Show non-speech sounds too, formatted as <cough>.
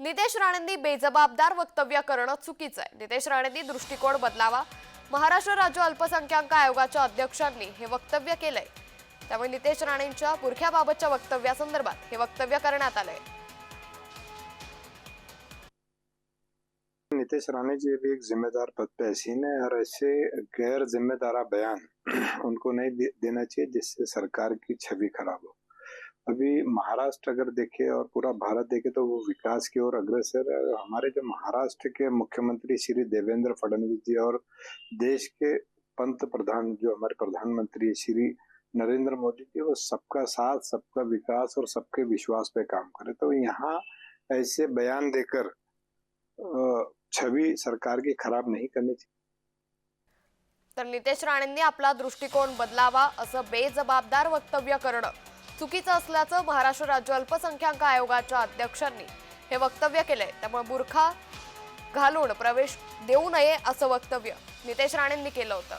नितेश राणेंनी बेजबाबदार वक्तव्य करणं चुकीचं आहे. नितेश राणेंनी दृष्टिकोन बदलावा. महाराष्ट्र राज्य अल्पसंख्याक आयोगाच्या अध्यक्षांनी हे वक्तव्य केलंय. त्यामुळे नितेश राणेंच्या पुरख्याबाबतच्या वक्तव्यासंदर्भात हे वक्तव्य करण्यात आलंय. नितेश राणे जी भी एक जिम्मेदार पद पे हसीन है और ऐसे गैर जिम्मेदारा बयान <clears throat> उनको नहीं दे, देना चाहिए जिससे सरकार की छवि खराब हो। अभी महाराष्ट्र अगर देखे और पूरा भारत देखे तो वो विकास की ओर अग्रसर है। हमारे जो महाराष्ट्र के मुख्यमंत्री श्री देवेंद्र फडणवीस जी और देश के पंत प्रधान, जो हमारे प्रधानमंत्री श्री नरेंद्र मोदी जी, वो सबका साथ, सबका विकास और सबके विश्वास पे काम करे। तो यहाँ ऐसे बयान देकर छवि सरकार की खराब नहीं करनी चाहिए। तर नितेश राणेंनी आपला दृष्टिकोन बदलावा असं बेजबाबदार वक्तव्य करणं। चुकीचं असल्याचं महाराष्ट्र राज्य अल्पसंख्याक आयोगाच्या अध्यक्षांनी हे वक्तव्य केलंय. त्यामुळे बुरखा घालून प्रवेश देऊ नये असं वक्तव्य नितेश राणेंनी केलं होतं.